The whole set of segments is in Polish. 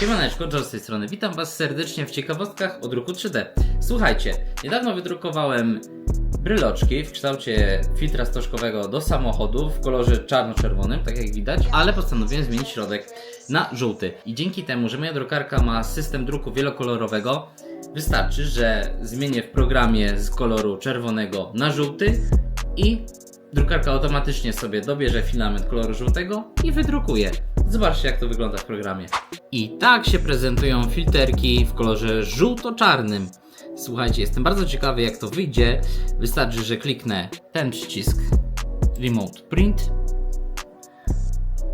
Siemaneczko, George z tej strony. Witam Was serdecznie w ciekawostkach o druku 3D. Słuchajcie, niedawno wydrukowałem bryloczki w kształcie filtra stożkowego do samochodu w kolorze czarno-czerwonym, tak jak widać, ale postanowiłem zmienić środek na żółty. I dzięki temu, że moja drukarka ma system druku wielokolorowego, wystarczy, że zmienię w programie z koloru czerwonego na żółty i drukarka automatycznie sobie dobierze filament koloru żółtego i wydrukuje. Zobaczcie jak to wygląda w programie. I tak się prezentują filterki w kolorze żółto-czarnym. Słuchajcie, jestem bardzo ciekawy jak to wyjdzie. Wystarczy, że kliknę ten przycisk Remote Print.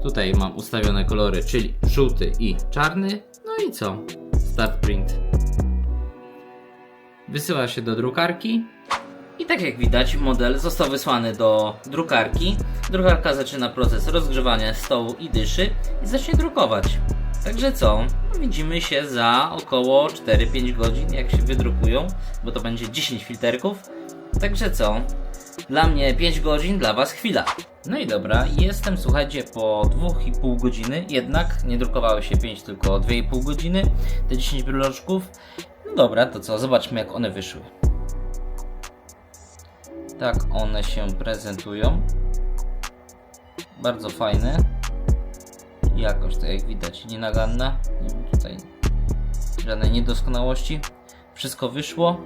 Tutaj mam ustawione kolory, czyli żółty i czarny. No i co? Start Print. Wysyła się do drukarki. I tak jak widać, model został wysłany do drukarki. Drukarka zaczyna proces rozgrzewania stołu i dyszy i zacznie drukować. Także co? No, Widzimy się za około 4-5 godzin, jak się wydrukują, bo to będzie 10 filterków. Także co? Dla mnie 5 godzin, dla Was chwila. No i dobra, jestem słuchajcie po 2,5 godziny, jednak nie drukowały się 5, tylko 2,5 godziny, te 10 bryloczków. No dobra, to co? Zobaczmy jak one wyszły. Tak one się prezentują. Bardzo fajne. Jakość, tak jak widać, nienaganna. Nie tutaj żadnej niedoskonałości. Wszystko wyszło.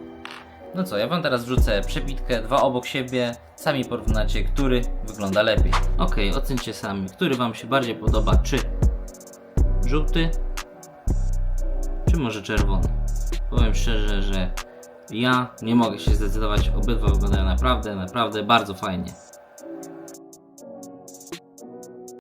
No co, ja Wam teraz wrzucę przebitkę, dwa obok siebie. Sami porównacie, który wygląda lepiej. Ok, ocencie sami, który Wam się bardziej podoba, czy żółty, czy może czerwony. Powiem szczerze, że ja nie mogę się zdecydować. Obydwa wyglądają naprawdę, naprawdę bardzo fajnie.